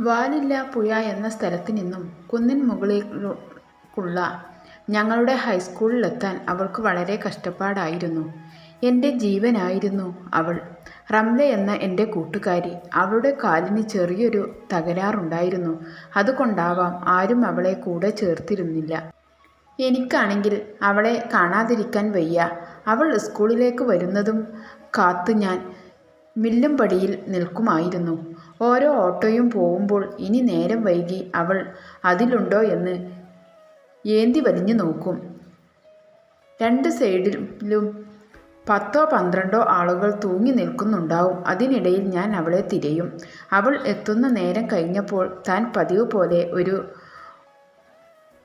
വാലില്ല പുഴ എന്ന സ്ഥലത്ത് നിന്നും കുന്നിൻ മുകളിലേക്കുള്ള ഞങ്ങളുടെ ഹൈസ്കൂളിലെത്താൻ അവൾക്ക് വളരെ കഷ്ടപ്പാടായിരുന്നു. എന്റെ ജീവനായിരുന്നു അവൾ. റംല എന്ന എന്റെ കൂട്ടുകാരി. അവളുടെ കാലിന് ചെറിയൊരു തകരാറുണ്ടായിരുന്നു. അതുകൊണ്ടാവാം ആരും അവളെ കൂടെ ചേർത്തിരുന്നില്ല. എനിക്കാണെങ്കിൽ അവളെ കാണാതിരിക്കാൻ വയ്യ. അവൾ സ്കൂളിലേക്ക് വരുന്നതും കാത്തു ഞാൻ വില്ലുംപടിയിൽ നിൽക്കുമായിരുന്നു. ഓരോ ഓട്ടോയും പോവുമ്പോൾ ഇനി നേരം വൈകി അവൾ അതിലുണ്ടോ എന്ന് ഏന്തി വലിഞ്ഞു നോക്കും. രണ്ട് സൈഡിലും പത്തോ പന്ത്രണ്ടോ ആളുകൾ തൂങ്ങി നിൽക്കുന്നുണ്ടാവും. അതിനിടയിൽ ഞാൻ അവളെ തിരയും. അവൾ എത്തുന്ന നേരം കഴിഞ്ഞപ്പോൾ താൻ പതിവ് പോലെ ഒരു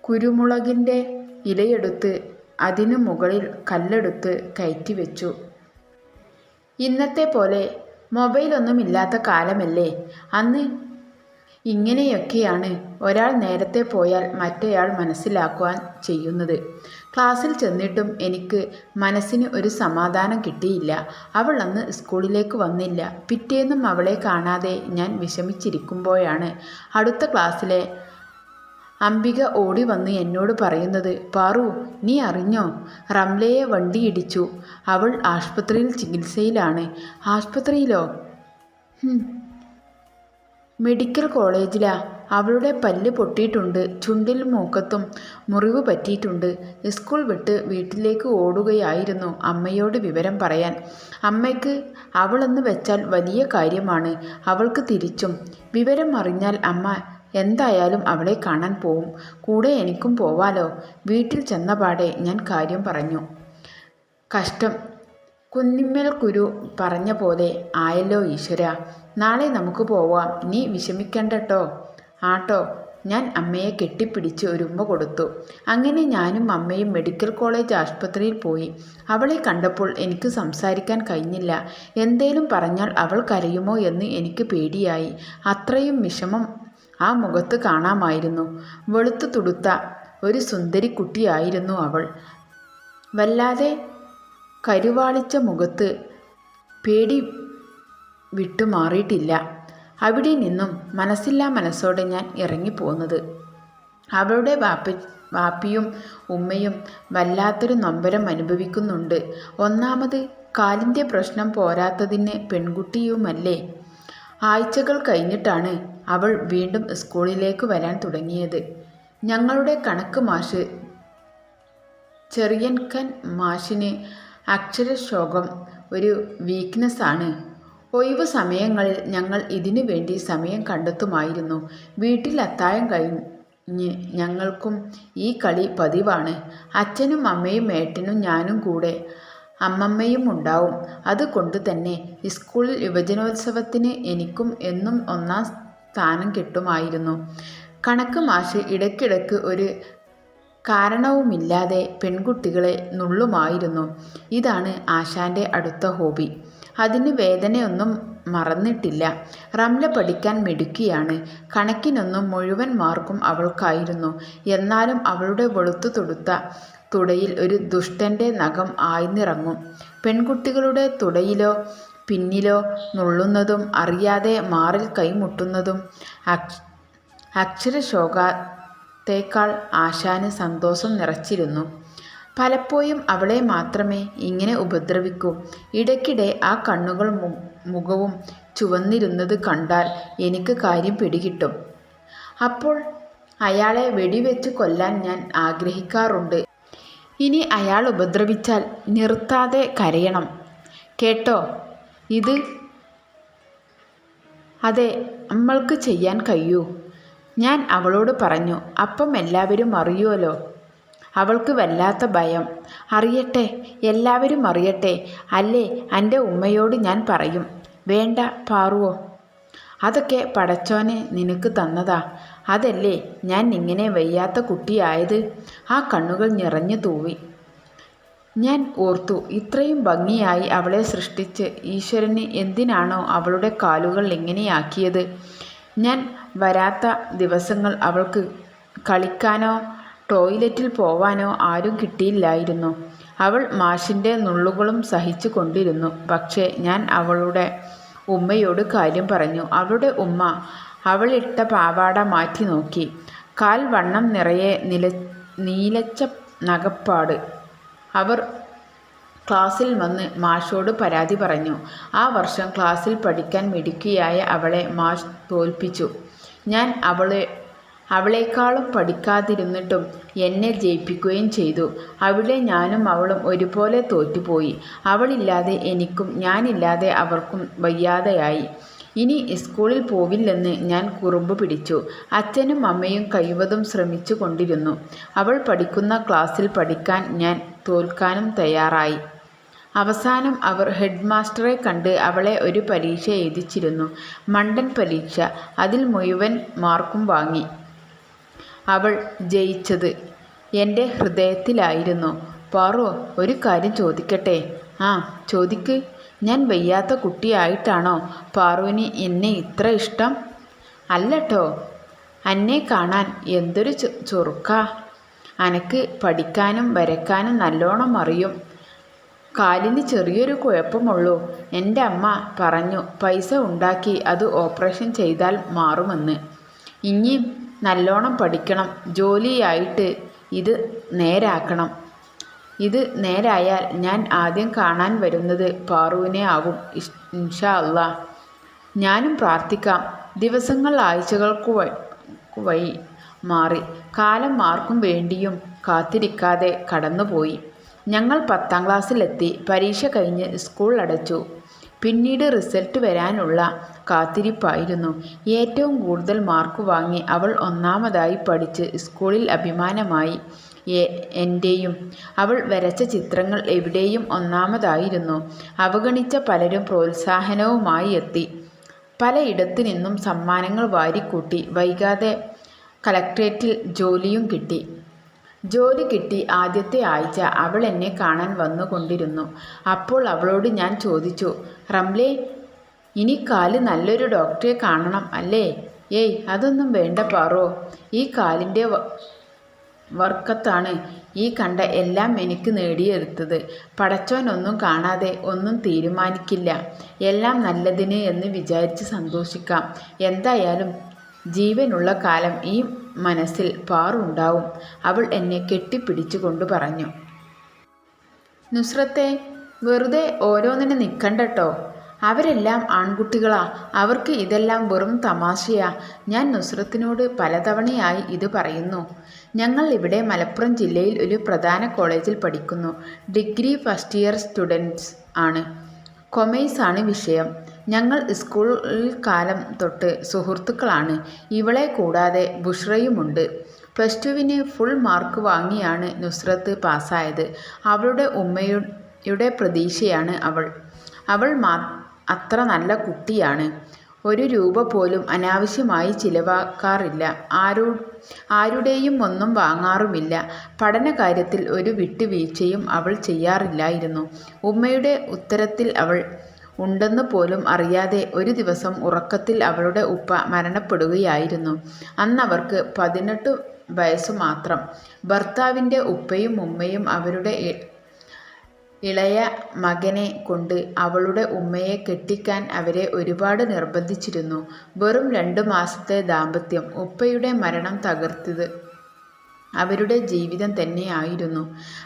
കുരുമുളകിന്റെ ഇലയെടുത്ത് അതിനു മുകളിൽ കല്ലെടുത്ത് കയറ്റിവെച്ചു. ഇന്നത്തെ പോലെ മൊബൈലൊന്നുമില്ലാത്ത കാലമല്ലേ അന്ന്. ഇങ്ങനെയൊക്കെയാണ് ഒരാൾ നേരത്തെ പോയാൽ മറ്റേയാൾ മനസ്സിലാക്കുവാൻ ചെയ്യുന്നത്. ക്ലാസ്സിൽ ചെന്നിട്ടും എനിക്ക് മനസ്സിന് ഒരു സമാധാനം കിട്ടിയില്ല. അവൾ അന്ന് സ്കൂളിലേക്ക് വന്നില്ല. പിറ്റേന്നും അവളെ കാണാതെ ഞാൻ വിഷമിച്ചിരിക്കുമ്പോഴാണ് അടുത്ത ക്ലാസ്സിലെ അംബിക ഓടി വന്ന് എന്നോട് പറയുന്നത് പാറു നീ അറിഞ്ഞോ റംലയെ വണ്ടിയിടിച്ചു. അവൾ ആശുപത്രിയിൽ ചികിത്സയിലാണ്. ആശുപത്രിയിലോ? മെഡിക്കൽ കോളേജിലാ. അവളുടെ പല്ല് പൊട്ടിയിട്ടുണ്ട്. ചുണ്ടിൽ മൂക്കത്തും മുറിവ് പറ്റിയിട്ടുണ്ട്. സ്കൂൾ വിട്ട് വീട്ടിലേക്ക് ഓടുകയായിരുന്നു അമ്മയോട് വിവരം പറയാൻ. അമ്മയ്ക്ക് അവളെന്ന് വെച്ചാൽ വലിയ കാര്യമാണ്. അവൾക്ക് തിരിച്ചും. വിവരം അറിഞ്ഞാൽ അമ്മ എന്തായാലും അവളെ കാണാൻ പോവും. കൂടെ എനിക്കും പോവാലോ. വീട്ടിൽ ചെന്നപാടെ ഞാൻ കാര്യം പറഞ്ഞു. കഷ്ടം കുന്നിമ്മൽ കുരു പറഞ്ഞ പോലെ ആയല്ലോ ഈശ്വര നാളെ നമുക്ക് പോവാം. നീ വിഷമിക്കണ്ടട്ടോ. ആട്ടോ. ഞാൻ അമ്മയെ കെട്ടിപ്പിടിച്ച് ഒരുമ്മ കൊടുത്തു. അങ്ങനെ ഞാനും അമ്മയും മെഡിക്കൽ കോളേജ് ആശുപത്രിയിൽ പോയി. അവളെ കണ്ടപ്പോൾ എനിക്ക് സംസാരിക്കാൻ കഴിഞ്ഞില്ല. എന്തേലും പറഞ്ഞാൽ അവൾ കരയുമോ എന്ന് എനിക്ക് പേടിയായി. അത്രയും വിഷമം ആ മുഖത്ത് കാണാമായിരുന്നു. വെളുത്തു തുടുത്ത ഒരു സുന്ദരി കുട്ടിയായിരുന്നു അവൾ. വല്ലാതെ കരുവാളിച്ച മുഖത്ത് പേടി വിട്ടുമാറിയിട്ടില്ല. അവിടെ നിന്നും മനസ്സില്ലാ മനസ്സോടെ ഞാൻ ഇറങ്ങിപ്പോന്നത്. അവളുടെ വാപ്പിയും ഉമ്മയും വല്ലാത്തൊരു നൊമ്പരം അനുഭവിക്കുന്നുണ്ട്. ഒന്നാമത് കാലിന്റെ പ്രശ്നം പോരാത്തതിന് പെൺകുട്ടിയുമല്ലേ. ആഴ്ചകൾ കഴിഞ്ഞിട്ടാണ് അവൾ വീണ്ടും സ്കൂളിലേക്ക് വരാൻ തുടങ്ങിയത്. ഞങ്ങളുടെ കണക്ക് മാഷ് ചെറിയൻകൻ മാഷിന് അക്ഷരശോകം ഒരു വീക്ക്നെസ് ആണ് ഒഴിവ് സമയങ്ങളിൽ ഞങ്ങൾ ഇതിനു വേണ്ടി സമയം കണ്ടെത്തുമായിരുന്നു. വീട്ടിൽ അത്തായം കഴിഞ്ഞ് ഞങ്ങൾക്കും ഈ കളി പതിവാണ്. അച്ഛനും അമ്മയും ഏട്ടനും ഞാനും കൂടെ അമ്മമ്മയും ഉണ്ടാവും അതുകൊണ്ട് തന്നെ സ്കൂളിൽ യുവജനോത്സവത്തിന് എനിക്കും എന്നും ഒന്നാം സ്ഥാനം കിട്ടുമായിരുന്നു. കണക്ക് മാഷ് ഇടയ്ക്കിടയ്ക്ക് ഒരു കാരണവുമില്ലാതെ പെൺകുട്ടികളെ നുള്ളുമായിരുന്നു. ഇതാണ് ആശാന്റെ അടുത്ത ഹോബി. അതിന് വേദനയൊന്നും മറന്നിട്ടില്ല. റംല പഠിക്കാൻ മിടുക്കിയാണ്. കണക്കിനൊന്നും മുഴുവൻ മാർക്കും അവൾക്കായിരുന്നു. എന്നാലും അവളുടെ വെളുത്തു തൊടുത്ത തുടയിൽ ഒരു ദുഷ്ടന്റെ നഖം ആയിന്നിറങ്ങും പെൺകുട്ടികളുടെ തുടയിലോ പിന്നിലോ നുള്ളുന്നതും അറിയാതെ മാറിൽ കൈമുട്ടുന്നതും അക്ഷരശോകത്തേക്കാൾ ആശാന് സന്തോഷം നിറച്ചിരുന്നു. പലപ്പോഴും അവളെ മാത്രമേ ഇങ്ങനെ ഉപദ്രവിക്കൂ. ഇടയ്ക്കിടെ ആ കണ്ണുകൾ മുഖവും ചുവന്നിരുന്നത് കണ്ടാൽ എനിക്ക് കാര്യം പിടികിട്ടും. അപ്പോൾ അയാളെ വെടിവെച്ച് കൊല്ലാൻ ഞാൻ ആഗ്രഹിക്കാറുണ്ട്. ഇനി അയാൾ ഉപദ്രവിച്ചാൽ നിർത്താതെ കരയണം. കേട്ടോ ഇത്. അതെ നമ്മൾക്ക് ചെയ്യാൻ കഴിയൂ. ഞാൻ അവളോട് പറഞ്ഞു. അപ്പം എല്ലാവരും അറിയുമല്ലോ അവൾക്ക് വല്ലാത്ത ഭയം. അറിയട്ടെ. എല്ലാവരും അറിയട്ടെ. അല്ലേ എന്റെ ഉമ്മയോട് ഞാൻ പറയും. വേണ്ട പാറുവോ. അതൊക്കെ പടച്ചോനെ നിനക്ക് തന്നതാ. അതല്ലേ ഞാൻ ഇങ്ങനെ വയ്യാത്ത കുട്ടിയായത്. ആ കണ്ണുകൾ നിറഞ്ഞു തൂവി. ഞാൻ ഓർത്തു ഇത്രയും ഭംഗിയായി അവളെ സൃഷ്ടിച്ച് ഈശ്വരന് എന്തിനാണോ അവളുടെ കാലുകൾ ഇങ്ങനെയാക്കിയത്. ഞാൻ വരാത്ത ദിവസങ്ങൾ അവൾക്ക് കളിക്കാനോ ടോയ്ലറ്റിൽ പോവാനോ ആരും കിട്ടിയില്ലായിരുന്നു അവൾ മാഷിന്റെ നുള്ളുകളും സഹിച്ചു കൊണ്ടിരുന്നു. പക്ഷേ ഞാൻ അവളുടെ ഉമ്മയോട് കാര്യം പറഞ്ഞു. അവളുടെ ഉമ്മ അവളിട്ട പാവാട മാറ്റി നോക്കി കാൽ വണ്ണം നിറയെ നില നീലച്ച നഖപ്പാട് അവർ ക്ലാസ്സിൽ വന്ന് മാഷോട് പരാതി പറഞ്ഞു. ആ വർഷം ക്ലാസ്സിൽ പഠിക്കാൻ മിടുക്കിയായ അവളെ മാഷ് തോൽപ്പിച്ചു. ഞാൻ അവളെ അവളെക്കാളും പഠിക്കാതിരുന്നിട്ടും എന്നെ ജയിപ്പിക്കുകയും ചെയ്തു. അവിടെ ഞാനും അവളും ഒരുപോലെ തോറ്റുപോയി. അവളില്ലാതെ എനിക്കും ഞാനില്ലാതെ അവർക്കും വയ്യാതെയായി. ഇനി സ്കൂളിൽ പോവില്ലെന്ന് ഞാൻ കുറുമ്പ് പിടിച്ചു. അച്ഛനും അമ്മയും കഴിവതും ശ്രമിച്ചു കൊണ്ടിരുന്നു. അവൾ പഠിക്കുന്ന ക്ലാസ്സിൽ പഠിക്കാൻ ഞാൻ തോൽക്കാനും തയ്യാറായി. അവസാനം അവർ ഹെഡ് മാസ്റ്ററെ കണ്ട് അവളെ ഒരു പരീക്ഷ എഴുതിച്ചിരുന്നു. മണ്ടൻ പരീക്ഷ. അതിൽ മുഴുവൻ മാർക്കും വാങ്ങി. അവൾ ജയിച്ചത് എന്റെ ഹൃദയത്തിലായിരുന്നു. പാറു ഒരു കാര്യം ചോദിക്കട്ടെ? ആ ചോദിക്ക്. ഞാൻ വയ്യാത്ത കുട്ടിയായിട്ടാണോ പാറുവിന് എന്നെ ഇത്ര ഇഷ്ടം? അല്ലട്ടോ. അന്നെ കാണാൻ എന്തൊരു ചൊറുക്ക. അനക്ക് പഠിക്കാനും വരക്കാനും നല്ലോണം അറിയും. കാലിന് ചെറിയൊരു കുഴപ്പമുള്ളൂ. എന്റെ അമ്മ പറഞ്ഞു പൈസ ഉണ്ടാക്കി അത് ഓപ്പറേഷൻ ചെയ്താൽ മാറുമെന്ന്. ഇനിയും നല്ലോണം പഠിക്കണം. ജോലിയായിട്ട് ഇത് നേരാക്കണം. ഇത് നേരായാൽ ഞാൻ ആദ്യം കാണാൻ വരുന്നത് പാറുവിനെ ആകും ഇൻഷാ അല്ലാ ഞാനും പ്രാർത്ഥിക്കാം. ദിവസങ്ങൾ ആഴ്ചകൾക്ക് വഴി മാറി. കാലം മാർക്കും വേണ്ടിയും കാത്തിരിക്കാതെ കടന്നുപോയി. ഞങ്ങൾ പത്താം ക്ലാസ്സിലെത്തി. പരീക്ഷ കഴിഞ്ഞ് സ്കൂൾ അടച്ചു. പിന്നീട് റിസൾട്ട് വരാനുള്ള കാത്തിരിപ്പായിരുന്നു. ഏറ്റവും കൂടുതൽ മാർക്ക് വാങ്ങി അവൾ ഒന്നാമതായി പഠിച്ച് സ്കൂളിൽ അഭിമാനമായി എന്റെയും അവൾ വരച്ച ചിത്രങ്ങൾ എവിടെയും ഒന്നാമതായിരുന്നു. അവഗണിച്ച പലരും പ്രോത്സാഹനവുമായി എത്തി. പലയിടത്തു നിന്നും സമ്മാനങ്ങൾ വാരിക്കൂട്ടി. വൈകാതെ കളക്ട്രേറ്റിൽ ജോലിയും കിട്ടി. ജോലി കിട്ടി ആദ്യത്തെ ആഴ്ച അവൾ എന്നെ കാണാൻ വന്നുകൊണ്ടിരുന്നു. അപ്പോൾ അവളോട് ഞാൻ ചോദിച്ചു റംലേ ഇനി കാൽ നല്ലൊരു ഡോക്ടറെ കാണണം അല്ലേ? ഏയ് അതൊന്നും വേണ്ട പാറോ. ഈ കാലിന്റെ വർക്കത്താണ് ഈ കണ്ട എല്ലാം എനിക്ക് നേടിയെടുത്തത്. പടച്ചോനൊന്നും കാണാതെ ഒന്നും തീരുമാനിക്കില്ല. എല്ലാം നല്ലതിന് എന്ന് വിചാരിച്ച് സന്തോഷിക്കാം. എന്തായാലും ജീവനുള്ള കാലം ഈ മനസ്സിൽ പാറുണ്ടാവും. അവൾ എന്നെ കെട്ടിപ്പിടിച്ചുകൊണ്ട് പറഞ്ഞു. നുസ്രത്തെ വെറുതെ ഓരോന്നിന് നിൽക്കണ്ടട്ടോ അവരെല്ലാം ആൺകുട്ടികളാ. അവർക്ക് ഇതെല്ലാം വെറും തമാശയാ. ഞാൻ നുസ്രത്തിനോട് പലതവണയായി ഇത് പറയുന്നു. ഞങ്ങൾ ഇവിടെ മലപ്പുറം ജില്ലയിൽ ഒരു പ്രധാന കോളേജിൽ പഠിക്കുന്നു. ഡിഗ്രി ഫസ്റ്റ് ഇയർ സ്റ്റുഡൻസ് ആണ്. കൊമേഴ്സ് ആണ് വിഷയം. ഞങ്ങൾ സ്കൂൾ കാലം തൊട്ട് സുഹൃത്തുക്കളാണ്. ഇവളെ കൂടാതെ ബുഷ്രയുമുണ്ട് പ്ലസ് ടുവിന് ഫുൾ മാർക്ക് വാങ്ങിയാണ് നുസ്രത്ത് പാസ്സായത്. അവളുടെ ഉമ്മയുടെ പ്രതീക്ഷയാണ് അവൾ. അവൾ മാ അത്ര നല്ല കുട്ടിയാണ്. ഒരു രൂപ പോലും അനാവശ്യമായി ചിലവാക്കാറില്ല. ആരോ ആരുടെയും ഒന്നും വാങ്ങാറുമില്ല. പഠനകാര്യത്തിൽ ഒരു വിട്ടുവീഴ്ചയും അവൾ ചെയ്യാറില്ലായിരുന്നു. ഉമ്മയുടെ ഉത്തരത്തിൽ അവൾ ഉണ്ടെന്ന് പോലും അറിയാതെ ഒരു ദിവസം ഉറക്കത്തിൽ അവളുടെ ഉപ്പ മരണപ്പെടുകയായിരുന്നു. അന്നവർക്ക് പതിനെട്ട് വയസ്സ് മാത്രം. ഭർത്താവിന്റെ ഉപ്പയും ഉമ്മയും അവരുടെ ഇളയ മകനെ കൊണ്ട് അവളുടെ ഉമ്മയെ കെട്ടിക്കാൻ അവരെ ഒരുപാട് നിർബന്ധിച്ചിരുന്നു. വെറും രണ്ടു മാസത്തെ ദാമ്പത്യം ഉപ്പയുടെ മരണം തകർത്തത് അവരുടെ ജീവിതം തന്നെയായിരുന്നു.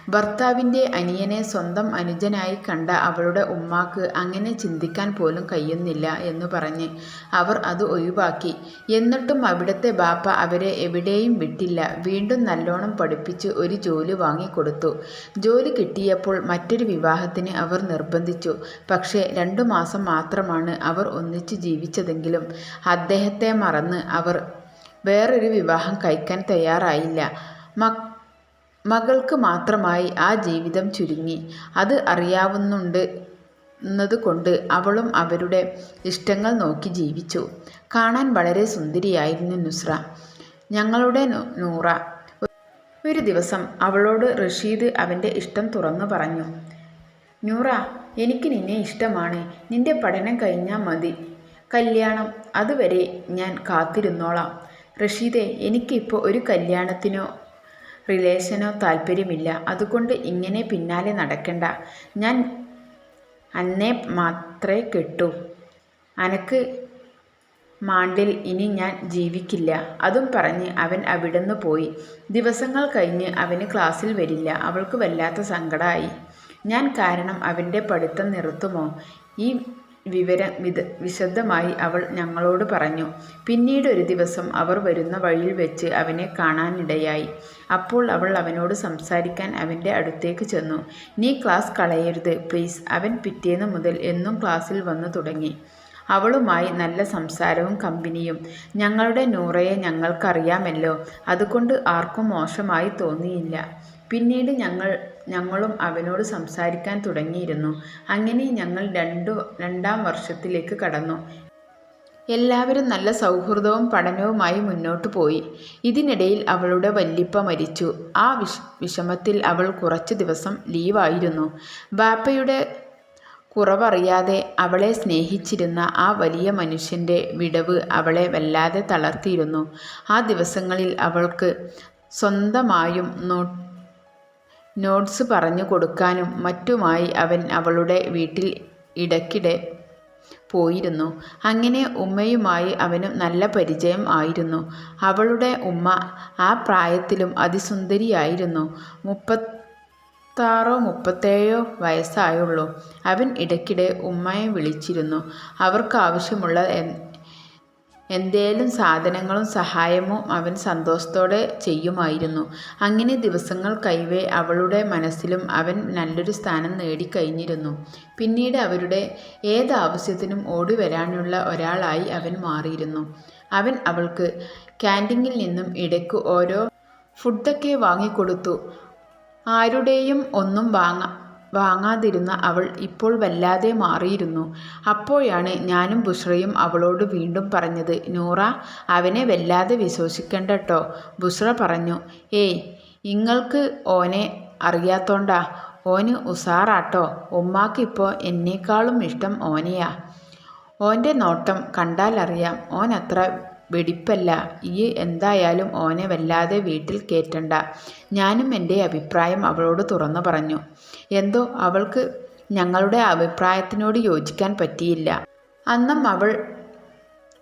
ഭർത്താവിന്റെ അനിയനെ സ്വന്തം അനുജനായി കണ്ട അവളുടെ ഉമ്മാക്ക് അങ്ങനെ ചിന്തിക്കാൻ പോലും കഴിയുന്നില്ല എന്ന് പറഞ്ഞ് അവർ അത് ഒഴിവാക്കി. എന്നിട്ടും അവിടുത്തെ ബാപ്പ അവരെ എവിടെയും വിട്ടില്ല. വീണ്ടും നല്ലോണം പഠിപ്പിച്ച് ഒരു ജോലി വാങ്ങിക്കൊടുത്തു. ജോലി കിട്ടിയപ്പോൾ മറ്റൊരു വിവാഹത്തിന് അവർ നിർബന്ധിച്ചു. പക്ഷേ രണ്ടു മാസം മാത്രമാണ് അവർ ഒന്നിച്ച് ജീവിച്ചതെങ്കിലും അദ്ദേഹത്തെ മറന്ന് അവർ വേറൊരു വിവാഹം കഴിക്കാൻ തയ്യാറായില്ല. മകൾക്ക് മാത്രമായി ആ ജീവിതം ചുരുങ്ങി. അത് അറിയാവുന്നുണ്ട് കൊണ്ട് അവളും അവരുടെ ഇഷ്ടങ്ങൾ നോക്കി ജീവിച്ചു. കാണാൻ വളരെ സുന്ദരിയായിരുന്നു നുസ്ര. ഞങ്ങളുടെ നൂറ. ഒരു ദിവസം അവളോട് റഷീദ് അവന്റെ ഇഷ്ടം തുറന്നു പറഞ്ഞു. നൂറ എനിക്ക് നിന്നെ ഇഷ്ടമാണ്. നിന്റെ പഠനം കഴിഞ്ഞാൽ മതി. കല്യാണം അതുവരെ ഞാൻ കാത്തിരുന്നോളാം. റഷീദെ എനിക്കിപ്പോൾ ഒരു കല്യാണത്തിനോ റിലേഷനോ താല്പര്യമില്ല. അതുകൊണ്ട് ഇങ്ങനെ പിന്നാലെ നടക്കണ്ട. ഞാൻ അന്നെ മാത്രമേ കെട്ടു. അനക്ക് മാണ്ടിൽ ഇനി ഞാൻ ജീവിക്കില്ല. അതും പറഞ്ഞ് അവൻ അവിടുന്ന് പോയി. ദിവസങ്ങൾ കഴിഞ്ഞ് അവന് ക്ലാസ്സിൽ വരില്ല. അവൾക്ക് വല്ലാത്ത സങ്കടമായി ഞാൻ കാരണം അവന്റെ പഠിത്തം നിർത്തുമോ? ഈ വിവരം വിദ വിശദമായി അവൾ ഞങ്ങളോട് പറഞ്ഞു. പിന്നീട് ഒരു ദിവസം അവർ വരുന്ന വഴിയിൽ വെച്ച് അവനെ കാണാനിടയായി. അപ്പോൾ അവൾ അവനോട് സംസാരിക്കാൻ അവന്റെ അടുത്തേക്ക് ചെന്നു. നീ ക്ലാസ് കളയരുത് പ്ലീസ്. അവൻ പിറ്റേന്ന് മുതൽ എന്നും ക്ലാസ്സിൽ വന്നു തുടങ്ങി. അവളുമായി നല്ല സംസാരവും കമ്പനിയും. ഞങ്ങളുടെ നൂറയെ ഞങ്ങൾക്കറിയാമല്ലോ. അതുകൊണ്ട് ആർക്കും മോശമായി തോന്നിയില്ല. പിന്നീട് ഞങ്ങൾ ഞങ്ങളും അവനോട് സംസാരിക്കാൻ തുടങ്ങിയിരുന്നു. അങ്ങനെ ഞങ്ങൾ രണ്ടു രണ്ടാം വർഷത്തിലേക്ക് കടന്നു. എല്ലാവരും നല്ല സൗഹൃദവും പഠനവുമായി മുന്നോട്ടു പോയി. ഇതിനിടയിൽ അവളുടെ വല്ലിപ്പ മരിച്ചു. ആ വിഷ വിഷമത്തിൽ അവൾ കുറച്ച് ദിവസം ലീവായിരുന്നു. ബാപ്പയുടെ കുറവറിയാതെ അവളെ സ്നേഹിച്ചിരുന്ന ആ വലിയ മനുഷ്യന്റെ വിടവ് അവളെ വല്ലാതെ തളർത്തിയിരുന്നു. ആ ദിവസങ്ങളിൽ അവൾക്ക് സ്വന്തമായും നോ നോട്ട്സ് പറഞ്ഞു കൊടുക്കാനും മറ്റുമായി അവൻ അവളുടെ വീട്ടിൽ ഇടയ്ക്കിടെ പോയിരുന്നു. അങ്ങനെ ഉമ്മയുമായി അവന് നല്ല പരിചയം ആയിരുന്നു. അവളുടെ ഉമ്മ ആ പ്രായത്തിലും അതിസുന്ദരിയായിരുന്നു. മുപ്പത്താറോ മുപ്പത്തേഴോ വയസ്സായുള്ളൂ. അവൻ ഇടയ്ക്കിടെ ഉമ്മയെ വിളിച്ചിരുന്നു. അവർക്കാവശ്യമുള്ള എന്തേലും സാധനങ്ങളും സഹായമോ അവൻ സന്തോഷത്തോടെ ചെയ്യുമായിരുന്നു. അങ്ങനെ ദിവസങ്ങൾ കൈവേ അവളുടെ മനസ്സിലും അവൻ നല്ലൊരു സ്ഥാനം നേടിക്കഴിഞ്ഞിരുന്നു. പിന്നീട് അവരുടെ ഏതാവശ്യത്തിനും ഓടിവരാനുള്ള ഒരാളായി അവൻ മാറിയിരുന്നു. അവൻ അവൾക്ക് ക്യാന്റീനിൽ നിന്നും ഇടയ്ക്ക് ഓരോ ഫുഡൊക്കെ വാങ്ങിക്കൊടുത്തു. ആരുടെയും ഒന്നും വാങ്ങ വാങ്ങാതിരുന്ന അവൾ ഇപ്പോൾ വല്ലാതെ മാറിയിരുന്നു. അപ്പോഴാണ് ഞാനും ബുഷ്രയും അവളോട് വീണ്ടും പറഞ്ഞത് നൂറ അവനെ വല്ലാതെ വിശ്വസിക്കണ്ട ട്ടോ ബുഷ്ര പറഞ്ഞു ഏയ് ഇങ്ങൾക്ക് ഓനെ അറിയാത്തോണ്ടാ. ഓന് ഉസാറാട്ടോ. ഉമ്മാക്കിപ്പോൾ എന്നേക്കാളും ഇഷ്ടം ഓനെയാ. ഓന്റെ നോട്ടം കണ്ടാലറിയാം. ഓൻ അത്ര വെടിപ്പല്ല. ഈ എന്തായാലും ഓനെ വല്ലാതെ വീട്ടിൽ കയറ്റണ്ട ഞാനും എന്റെ അഭിപ്രായം അവളോട് തുറന്നു പറഞ്ഞു. എന്തോ അവൾക്ക് ഞങ്ങളുടെ അഭിപ്രായത്തിനോട് യോജിക്കാൻ പറ്റിയില്ല. അന്നും അവൾ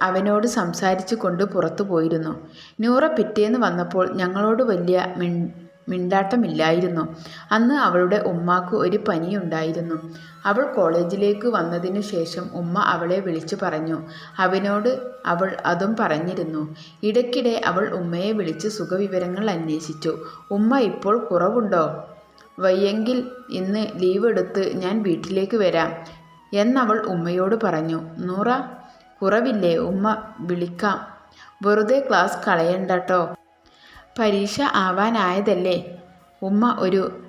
അവനോട് സംസാരിച്ചു കൊണ്ട് പുറത്തു പോയിരുന്നു. നൂറ പിറ്റേന്ന് വന്നപ്പോൾ ഞങ്ങളോട് വലിയ മിൺ മിണ്ടാട്ടമില്ലായിരുന്നു. അന്ന് അവളുടെ ഉമ്മാക്ക് ഒരു പനിയുണ്ടായിരുന്നു. അവൾ കോളേജിലേക്ക് വന്നതിനു ശേഷം ഉമ്മ അവളെ വിളിച്ചു പറഞ്ഞു. അവനോട് അവൾ അതും പറഞ്ഞിരുന്നു. ഇടയ്ക്കിടെ അവൾ ഉമ്മയെ വിളിച്ച് സുഖവിവരങ്ങൾ അന്വേഷിച്ചു. ഉമ്മ ഇപ്പോൾ കുറവുണ്ടോ? വയ്യെങ്കിൽ ഇന്ന് ലീവ് എടുത്ത് ഞാൻ വീട്ടിലേക്ക് വരാം എന്നവൾ ഉമ്മയോട് പറഞ്ഞു. നൂറ കുറവില്ലേ? ഉമ്മ വിളിക്കാം. വെറുതെ ക്ലാസ് കളയണ്ടട്ടോ പരീക്ഷ ആവാനായതല്ലേ? ഉമ്മ ഒരു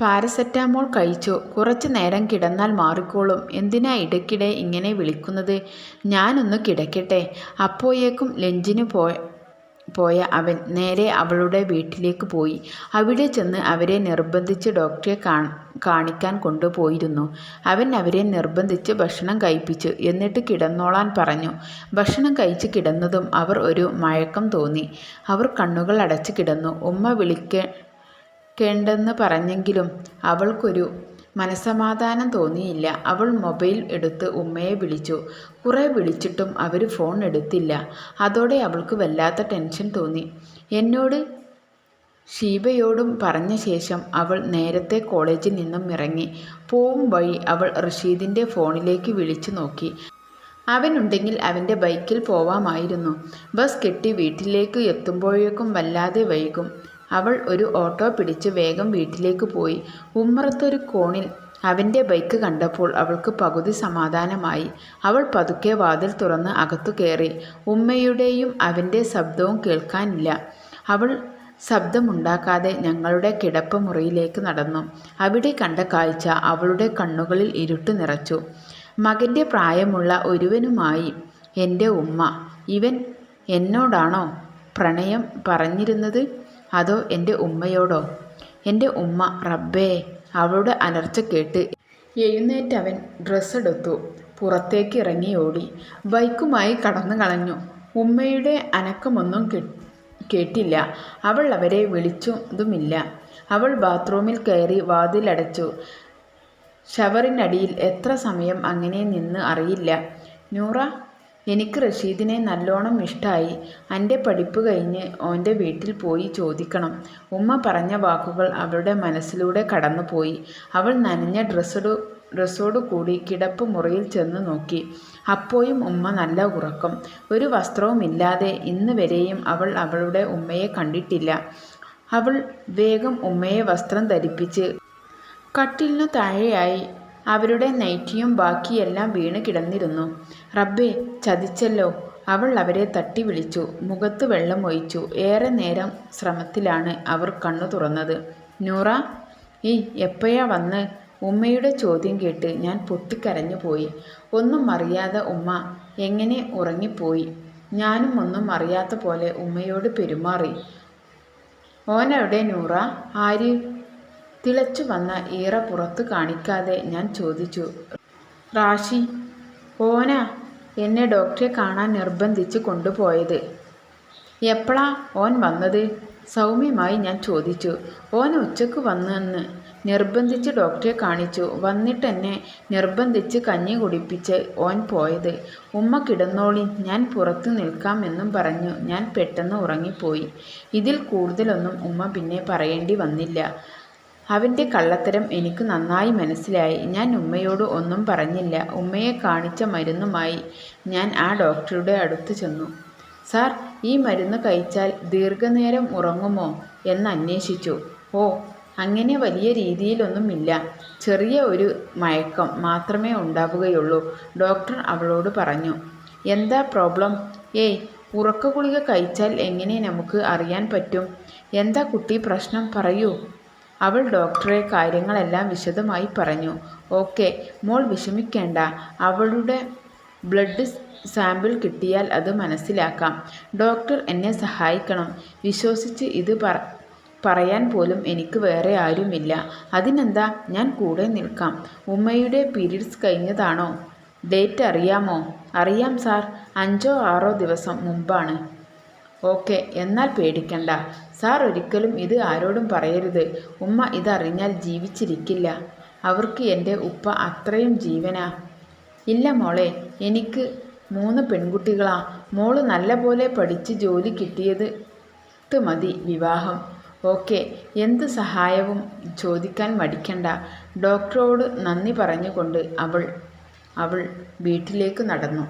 പാരസെറ്റാമോൾ കഴിച്ചു. കുറച്ചു നേരം കിടന്നാൽ മാറിക്കോളും. എന്തിനാ ഇടയ്ക്കിടെ ഇങ്ങനെ വിളിക്കുന്നത്? ഞാനൊന്ന് കിടക്കട്ടെ. അപ്പോയേക്കും ലഞ്ചിന് പോ പോയ അവൻ നേരെ അവളുടെ വീട്ടിലേക്ക് പോയി. അവിടെ ചെന്ന് അവരെ നിർബന്ധിച്ച് ഡോക്ടറെ കാണിക്കാൻ കൊണ്ടുപോയിരുന്നു. അവൻ അവരെ നിർബന്ധിച്ച് ഭക്ഷണം കഴിപ്പിച്ചു. എന്നിട്ട് കിടന്നോളാൻ പറഞ്ഞു. ഭക്ഷണം കഴിച്ച് കിടന്നതും അവർ ഒരു മയക്കം തോന്നി. അവർ കണ്ണുകൾ അടച്ച് കിടന്നു. ഉമ്മ വിളിക്കേണ്ടെന്ന് പറഞ്ഞെങ്കിലും അവൾക്കൊരു മനസമാധാനം തോന്നിയില്ല. അവൾ മൊബൈൽ എടുത്ത് ഉമ്മയെ വിളിച്ചു. കുറേ വിളിച്ചിട്ടും അവർ ഫോൺ എടുത്തില്ല. അതോടെ അവൾക്ക് വല്ലാത്ത ടെൻഷൻ തോന്നി. എന്നോട് ഷീബയോടും പറഞ്ഞ ശേഷം അവൾ നേരത്തെ കോളേജിൽ നിന്നും ഇറങ്ങി. പോവും വഴി അവൾ റഷീദിന്റെ ഫോണിലേക്ക് വിളിച്ചു നോക്കി. അവനുണ്ടെങ്കിൽ അവന്റെ ബൈക്കിൽ പോവാമായിരുന്നു. ബസ് കെട്ടി വീട്ടിലേക്ക് എത്തുമ്പോഴേക്കും വല്ലാതെ വൈകും. അവൾ ഒരു ഓട്ടോ പിടിച്ച് വേഗം വീട്ടിലേക്ക് പോയി. ഉമ്മറത്തൊരു കോണിൽ അവന്റെ ബൈക്ക് കണ്ടപ്പോൾ അവൾക്ക് പകുതി സമാധാനമായി. അവൾ പതുക്കെ വാതിൽ തുറന്ന് അകത്തു കയറി. ഉമ്മയുടെയും അവന്റെ ശബ്ദവും കേൾക്കാനില്ല. അവൾ ശബ്ദമുണ്ടാക്കാതെ ഞങ്ങളുടെ കിടപ്പ് മുറിയിലേക്ക് നടന്നു. അവിടെ കണ്ട കാഴ്ച അവളുടെ കണ്ണുകളിൽ ഇരുട്ട് നിറച്ചു. മകന്റെ പ്രായമുള്ള ഒരുവനുമായി എന്റെ ഉമ്മ ഇവൻ എന്നോടാണോ പ്രണയം പറഞ്ഞിരുന്നത്? അതോ എന്റെ ഉമ്മയോടോ? എന്റെ ഉമ്മ റബ്ബേ അവളുടെ അലർച്ച കേട്ട് എഴുന്നേറ്റവൻ ഡ്രസ്സെടുത്തു പുറത്തേക്ക് ഇറങ്ങി ഓടി. ബൈക്കുമായി കടന്നു കളഞ്ഞു ഉമ്മയുടെ അനക്കമൊന്നും കേട്ടില്ല. അവൾ അവരെ വിളിച്ചതുമില്ല. അവൾ ബാത്റൂമിൽ കയറി വാതിലടച്ചു. ഷവറിനടിയിൽ എത്ര സമയം അങ്ങനെ നിന്ന് അറിയില്ല. നൂറ എനിക്ക് റഷീദിനെ നല്ലോണം ഇഷ്ടമായി എന്റെ പഠിപ്പ് കഴിഞ്ഞ് ഓന്റെ വീട്ടിൽ പോയി ചോദിക്കണം. ഉമ്മ പറഞ്ഞ വാക്കുകൾ അവളുടെ മനസ്സിലൂടെ കടന്നുപോയി. അവൾ നനഞ്ഞ ഡ്രസ്സോടു ഡ്രസ്സോടു കൂടി കിടപ്പ് മുറിയിൽ ചെന്ന് നോക്കി. അപ്പോയും ഉമ്മ നല്ല ഉറക്കം. ഒരു വസ്ത്രവുമില്ലാതെ ഇന്ന് വരെയും അവൾ അവളുടെ ഉമ്മയെ കണ്ടിട്ടില്ല. അവൾ വേഗം ഉമ്മയെ വസ്ത്രം ധരിപ്പിച്ച് കട്ടിലിനു താഴെയായി അവരുടെ നൈറ്റിയും ബാക്കിയെല്ലാം വീണ് കിടന്നിരുന്നു. റബ്ബേ ചതിച്ചല്ലോ. അവൾ അവരെ തട്ടി വിളിച്ചു. മുഖത്ത് വെള്ളം ഒഴിച്ചു. ഏറെ നേരം ശ്രമത്തിലാണ് അവർ കണ്ണു തുറന്നത്. നൂറ ഈ എപ്പോഴാ വന്ന്? ഉമ്മയുടെ ചോദ്യം കേട്ട് ഞാൻ പൊട്ടിക്കരഞ്ഞു പോയി. ഒന്നും അറിയാതെ ഉമ്മ എങ്ങനെ ഉറങ്ങിപ്പോയി? ഞാനും ഒന്നും അറിയാത്ത പോലെ ഉമ്മയോട് പെരുമാറി. ഓനവിടെ നൂറ? ആര്? തിളച്ചു വന്ന ഈറ പുറത്ത് കാണിക്കാതെ ഞാൻ ചോദിച്ചു. റാഷി ഓന എന്നെ ഡോക്ടറെ കാണാൻ നിർബന്ധിച്ച് കൊണ്ടുപോയത്. എപ്പോഴാ ഓൻ വന്നത്? സൗമ്യമായി ഞാൻ ചോദിച്ചു ഓൻ ഉച്ചയ്ക്ക് വന്നെന്ന് നിർബന്ധിച്ച് ഡോക്ടറെ കാണിച്ചു. വന്നിട്ട് എന്നെ നിർബന്ധിച്ച് കഞ്ഞി കുടിപ്പിച്ച് ഓൻ പോയത്. ഉമ്മ കിടന്നോളി ഞാൻ പുറത്തു നിൽക്കാമെന്നും പറഞ്ഞു. ഞാൻ പെട്ടെന്ന് ഉറങ്ങിപ്പോയി. ഇതിൽ കൂടുതലൊന്നും ഉമ്മ പിന്നെ പറയേണ്ടി വന്നില്ല. അവന്റെ കള്ളത്തരം എനിക്ക് നന്നായി മനസ്സിലായി. ഞാൻ ഉമ്മയോട് ഒന്നും പറഞ്ഞില്ല. ഉമ്മയെ കാണിച്ച മരുന്നുമായി ഞാൻ ആ ഡോക്ടറുടെ അടുത്ത് ചെന്നു. സാർ ഈ മരുന്ന് കഴിച്ചാൽ ദീർഘനേരം ഉറങ്ങുമോ എന്ന് അന്വേഷിച്ചു. ഓ അങ്ങനെ വലിയ രീതിയിലൊന്നുമില്ല. ചെറിയ ഒരു മയക്കം മാത്രമേ ഉണ്ടാവുകയുള്ളൂ ഡോക്ടർ അവളോട് പറഞ്ഞു. എന്താ പ്രോബ്ലം? ഏയ് ഉറക്ക ഗുളിക കഴിച്ചാൽ എങ്ങനെ നമുക്ക് അറിയാൻ പറ്റും? എന്താ കുട്ടി പ്രശ്നം പറയൂ. അവൾ ഡോക്ടറെ കാര്യങ്ങളെല്ലാം വിശദമായി പറഞ്ഞു. ഓക്കെ മോൾ വിഷമിക്കേണ്ട. അവളുടെ ബ്ലഡ് സാമ്പിൾ കിട്ടിയാൽ അത് മനസ്സിലാക്കാം. ഡോക്ടർ എന്നെ സഹായിക്കണം. വിശ്വസിച്ച് ഇത് പറ പറയാൻ പോലും എനിക്ക് വേറെ ആരുമില്ല. അതിനെന്താ? ഞാൻ കൂടെ നിൽക്കാം. ഉമ്മയുടെ പീരീഡ്സ് കഴിഞ്ഞതാണോ? ഡേറ്റ് അറിയാമോ? അറിയാം സാർ. അഞ്ചോ ആറോ ദിവസം മുമ്പാണ്. ഓക്കെ എന്നാൽ പേടിക്കണ്ട. സാർ ഒരിക്കലും ഇത് ആരോടും പറയരുത്. ഉമ്മ ഇതറിഞ്ഞാൽ ജീവിച്ചിരിക്കില്ല. അവർക്ക് എന്റെ ഉപ്പ അത്രയും ജീവനാ. ഇല്ല മോളെ എനിക്ക് മൂന്ന് പെൺകുട്ടികളാ. മോൾ നല്ലപോലെ പഠിച്ച് ജോലി കിട്ടിയത് മതി വിവാഹം. ഓക്കെ എന്ത് സഹായവും ചോദിക്കാൻ മടിക്കണ്ട. ഡോക്ടറോട് നന്ദി പറഞ്ഞുകൊണ്ട് അവൾ അവൾ വീട്ടിലേക്ക് നടന്നു.